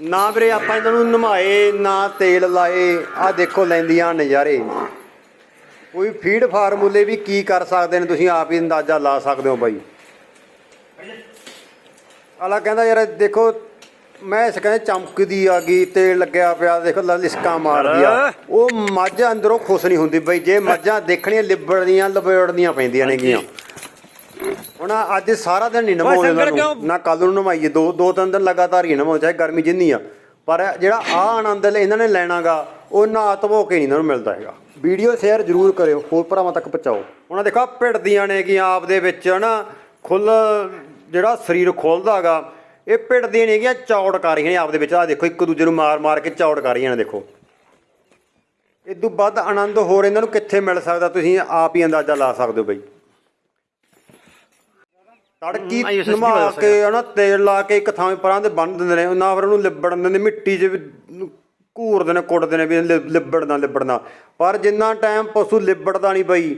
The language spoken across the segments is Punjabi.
ਨਾ ਵੀਰੇ ਆਪਾਂ ਇਹਨਾਂ ਨੂੰ ਨਮਾਏ ਨਾ ਤੇਲ ਲਾਏ। ਆ ਦੇਖੋ ਲੈਂਦੀਆਂ ਨਜ਼ਾਰੇ। ਕੋਈ ਫੀਡ ਫਾਰਮੂਲੇ ਵੀ ਕੀ ਕਰ ਸਕਦੇ ਨੇ? ਤੁਸੀਂ ਆਪ ਹੀ ਅੰਦਾਜ਼ਾ ਲਾ ਸਕਦੇ ਹੋ ਬਾਈ। ਆਲਾ ਕਹਿੰਦਾ ਯਾਰ ਦੇਖੋ ਮੈਂ ਇਸ ਕਹਿੰਦੇ ਚਮਕਦੀ ਆ ਗਈ ਤੇਲ ਲੱਗਿਆ ਪਿਆ ਦੇਖੋ ਲ- ਲਿਸਕਾਂ ਮਾਰਦੀ ਆ ਉਹ ਮੱਝ ਅੰਦਰੋਂ ਖੁਸ਼ ਨਹੀਂ ਹੁੰਦੀ ਬਈ। ਜੇ ਮੱਝਾਂ ਦੇਖਣੀਆਂ ਲਿਬੜਦੀਆਂ ਲਬੜਦੀਆਂ ਪੈਂਦੀਆਂ ਨੇਗੀਆਂ। ਹੁਣ ਅੱਜ ਸਾਰਾ ਦਿਨ ਨਹੀਂ ਸੰਗਤ ਉਹਨਾਂ ਨੂੰ। ਕਿਉਂ? ਨਾ ਕੱਲ ਨੂੰ ਨਮਾਈਏ ਦੋ ਦੋ ਤਿੰਨ ਦਿਨ ਲਗਾਤਾਰ ਹੀ ਨਮਾਉਂ ਚਾਹੇ ਗਰਮੀ ਜਿੰਨੀ ਆ। ਪਰ ਜਿਹੜਾ ਆ ਆਨੰਦ ਲੈ ਇਹਨਾਂ ਨੇ ਲੈਣਾਗਾ ਉਹ ਨਾ ਧਵੋ ਕੇ ਨਹੀਂ ਇਹਨਾਂ ਨੂੰ ਮਿਲਦਾ ਹੈਗਾ। ਵੀਡੀਓ ਸ਼ੇਅਰ ਜ਼ਰੂਰ ਕਰਿਓ ਹੋਰ ਭਰਾਵਾਂ ਤੱਕ ਪਹੁੰਚਾਓ। ਉਹਨਾਂ ਦੇਖੋ ਭਿੜਦੀਆਂ ਨੇ ਕਿ ਆਪ ਦੇ ਵਿੱਚ ਨਾ ਖੁੱਲ ਜਿਹੜਾ ਸਰੀਰ ਖੁੱਲਦਾਗਾ ਇਹ ਭਿੜਦੀਆਂ ਨੇ ਗੀਆਂ ਚੌੜ ਕਰ ਰਹੀਆਂ ਨੇ ਆਪ ਦੇ ਵਿੱਚ। ਆ ਦੇਖੋ ਇੱਕ ਦੂਜੇ ਨੂੰ ਮਾਰ ਮਾਰ ਕੇ ਚੌੜ ਕਰ ਰਹੀਆਂ ਨੇ ਦੇਖੋ। ਇਦੋਂ ਵੱਧ ਆਨੰਦ ਹੋਰ ਇਹਨਾਂ ਨੂੰ ਕਿੱਥੇ ਮਿਲ ਸਕਦਾ? ਤੁਸੀਂ ਆਪ ਹੀ ਅੰਦਾਜ਼ਾ ਲਾ ਸਕਦੇ ਹੋ ਬਈ। ਤੜਕੀ ਨਮਾ ਕੇ ਹਨਾ ਤੇਲ ਲਾ ਕੇ ਇੱਕ ਥਾਂ ਪਰਾਂ ਤੇ ਬੰਨ ਦਿੰਦੇ ਨੇ ਨਾ ਫਿਰ ਉਹਨੂੰ ਲਿਬੜਨ ਦਿੰਦੇ ਮਿੱਟੀ 'ਚ ਵੀ ਘੂਰਦੇ ਨੇ ਕੁੱਟਦੇ ਨੇ ਵੀ ਲਿਬੜਨਾ ਲਿਬੜਨਾ। ਪਰ ਜਿੰਨਾ ਟਾਈਮ ਪਸ਼ੂ ਲਿਬੜਦਾ ਨਹੀਂ ਬਈ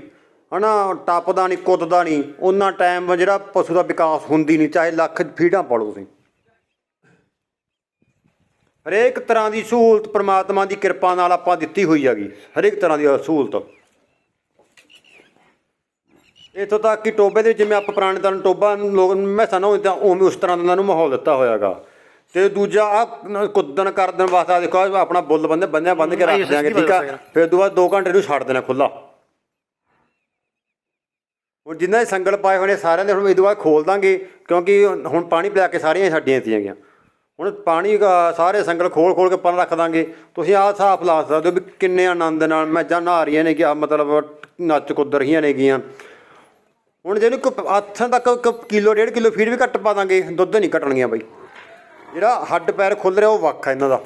ਹਨਾ ਟੱਪਦਾ ਨਹੀਂ ਕੁੱਦਦਾ ਨਹੀਂ ਉਹਨਾਂ ਟਾਈਮ ਜਿਹੜਾ ਪਸ਼ੂ ਦਾ ਵਿਕਾਸ ਹੁੰਦੀ ਨਹੀਂ ਚਾਹੇ ਲੱਖ ਫੀਡਾਂ ਪਾਲੋ ਤੁਸੀਂ। ਹਰੇਕ ਤਰ੍ਹਾਂ ਦੀ ਸਹੂਲਤ ਪ੍ਰਮਾਤਮਾ ਦੀ ਕਿਰਪਾ ਨਾਲ ਆਪਾਂ ਦਿੱਤੀ ਹੋਈ ਹੈਗੀ ਹਰੇਕ ਤਰ੍ਹਾਂ ਦੀ ਸਹੂਲਤ। ਇੱਥੋਂ ਤੱਕ ਕਿ ਟੋਬੇ ਦੇ ਵਿੱਚ ਜਿਵੇਂ ਆਪਾਂ ਪੁਰਾਣੇ ਤਰ੍ਹਾਂ ਟੋਬਾ ਨੂੰ ਲੋਕ ਮੈਸਾਂ ਨਾ ਤਾਂ ਉਵੇਂ ਉਸ ਤਰ੍ਹਾਂ ਦਾ ਉਹਨਾਂ ਨੂੰ ਮਾਹੌਲ ਦਿੱਤਾ ਹੋਇਆਗਾ। ਤੇ ਦੂਜਾ ਆ ਕੁੱਦਣ ਕਰਨ ਵਾਸਤੇ ਦੇਖੋ ਆਪਣਾ ਬੁੱਲ ਬੰਦੇ ਬੰਨਿਆ ਬੰਨ ਕੇ ਰੱਖ ਦਿਆਂਗੇ ਠੀਕ ਆ? ਫਿਰ ਦੂਆ 2 ਘੰਟੇ ਨੂੰ ਛੱਡ ਦੇਣਾ ਖੁੱਲਾ ਹੁਣ ਜਿੰਨਾ ਦੇ ਸੰਗਲ ਪਾਏ ਨੇ ਸਾਰਿਆਂ ਦੇ ਹੁਣ ਇਹ ਤੋਂ ਬਾਅਦ ਖੋਲ ਦਾਂਗੇ ਕਿਉਂਕਿ ਹੁਣ ਪਾਣੀ ਪਿਲਾ ਕੇ ਸਾਰੀਆਂ ਛੱਡੀਆਂ ਤੀਆਂ ਗਈਆਂ। ਹੁਣ ਪਾਣੀ ਸਾਰੇ ਸੰਗਲ ਖੋਲ ਖੋਲ ਕੇ ਪਰ ਰੱਖ ਦਾਂਗੇ। ਤੁਸੀਂ ਆਹ ਹਿਸਾਬ ਲਾ ਸਕਦੇ ਹੋ ਵੀ ਕਿੰਨੇ ਆਨੰਦ ਨਾਲ ਮੱਝਾਂ ਨਹਾ ਰਹੀਆਂ ਨੇ ਕਿ ਆ ਮਤਲਬ ਨੱਚ ਕੁੱਦ ਰਹੀਆਂ ਨੇਗੀਆਂ ਹੁਣ ਜਿਹਨੂੰ ਕੋਈ ਹੱਥਾਂ ਤੱਕ ਇੱਕ ਕਿਲੋ, ਡੇਢ ਕਿਲੋ ਫੀਡ ਵੀ ਘੱਟ ਪਾ ਦਾਂਗੇ, ਦੁੱਧ ਨਹੀਂ ਘਟਣਗੀਆਂ ਬਾਈ। ਜਿਹੜਾ ਹੱਡ ਪੈਰ ਖੁੱਲ ਰਿਹਾ ਉਹ ਵੱਖ ਆ ਇਹਨਾਂ ਦਾ।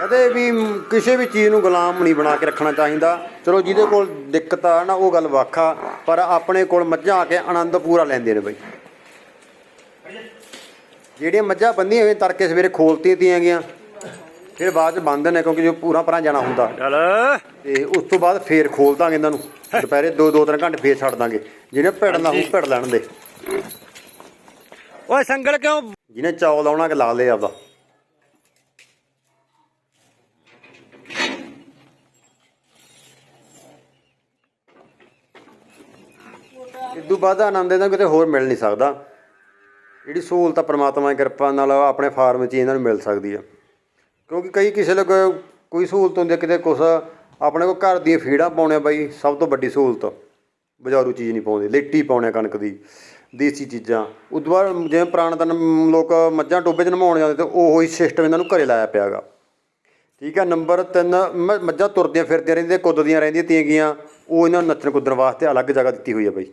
ਕਦੇ ਵੀ ਕਿਸੇ ਵੀ ਚੀਜ਼ ਨੂੰ ਗੁਲਾਮ ਨਹੀਂ ਬਣਾ ਕੇ ਰੱਖਣਾ ਚਾਹੀਦਾ। ਚਲੋ ਜਿਹਦੇ ਕੋਲ ਦਿੱਕਤ ਆ ਨਾ, ਉਹ ਗੱਲ ਵੱਖ ਆ, ਪਰ ਆਪਣੇ ਕੋਲ ਮੱਝਾਂ ਆ ਕੇ ਆਨੰਦ ਪੂਰਾ ਲੈਂਦੇ ਨੇ ਬਾਈ। ਜਿਹੜੀਆਂ ਮੱਝਾਂ ਬੰਦੀਆਂ ਹੋਈਆਂ, ਤੜਕੇ ਸਵੇਰੇ ਖੋਲਤੀਆਂ ਤੀਆਂ ਗਈਆਂ। ਫਿਰ ਬਾਅਦ ਚ ਬੰਦ ਨੇ ਕਿਉਂਕਿ ਜੋ ਪੂਰਾ ਪਰਾਂ ਜਾਣਾ ਹੁੰਦਾ। ਚੱਲ। ਤੇ ਉਸ ਤੋਂ ਬਾਅਦ ਫੇਰ ਖੋਲ ਦਾਂਗੇ ਇਹਨਾਂ ਨੂੰ। ਦੁਪਹਿਰੇ 2 2 3 ਘੰਟੇ ਫੇਰ ਛੱਡ ਦਾਂਗੇ। ਜਿਹਨੇ ਭਿੜਨਾ ਉਹ ਭਿੜ ਲੈਣ ਦੇ। ਓਏ ਸੰਗਲ ਕਿਉਂ? ਜਿਹਨੇ ਚੌਲ ਲਾਉਣਾ ਕਿ ਲਾ ਲੇ ਆਪਦਾ। ਇਦੋਂ ਬਾਅਦ ਆਨੰਦ ਇਹਨਾਂ ਨੂੰ ਕਿਤੇ ਹੋਰ ਮਿਲ ਨਹੀਂ ਸਕਦਾ। ਜਿਹੜੀ ਸਹੂਲਤ ਪ੍ਰਮਾਤਮਾ ਦੀ ਕਿਰਪਾ ਨਾਲ ਆਪਣੇ ਫਾਰਮ 'ਚ ਇਹਨਾਂ ਨੂੰ ਮਿਲ ਸਕਦੀ ਆ। ਕਿਉਂਕਿ ਕਈ ਕਿਸੇ ਲੋਕ ਕੋਈ ਸਹੂਲਤ ਹੁੰਦੀ ਆ, ਕਿਤੇ ਕੁਛ। ਆਪਣੇ ਕੋਲ ਘਰ ਦੀਆਂ ਫੀਡਾਂ ਪਾਉਣੇ ਬਾਈ, ਸਭ ਤੋਂ ਵੱਡੀ ਸਹੂਲਤ। ਬਜ਼ਾਰੂ ਚੀਜ਼ ਨਹੀਂ ਪਾਉਂਦੇ, ਲੇਟੀ ਪਾਉਣੇ ਕਣਕ ਦੀ, ਦੇਸੀ ਚੀਜ਼ਾਂ। ਉਦੋਂ ਬਾਅਦ ਜਿਵੇਂ ਪੁਰਾਣੇ ਦਿਨ ਲੋਕ ਮੱਝਾਂ ਟੋਬੇ 'ਚ ਨਮਾਉਣ ਜਾਂਦੇ ਤੇ ਉਹੋ ਹੀ ਸਿਸਟਮ ਇਹਨਾਂ ਨੂੰ ਘਰੇ ਲਾਇਆ ਪਿਆਗਾ ਠੀਕ ਹੈ ਨੰਬਰ 3 ਮੱਝਾਂ ਤੁਰਦੀਆਂ ਫਿਰਦੀਆਂ ਰਹਿੰਦੀਆਂ, ਕੁੱਦਦੀਆਂ ਰਹਿੰਦੀਆਂ ਤੀਆਂ ਗੀਆਂ, ਉਹ ਇਹਨਾਂ ਨੂੰ ਨੱਚਣ ਕੁੱਦਣ ਵਾਸਤੇ ਅਲੱਗ ਜਗ੍ਹਾ ਦਿੱਤੀ ਹੋਈ ਹੈ ਬਈ।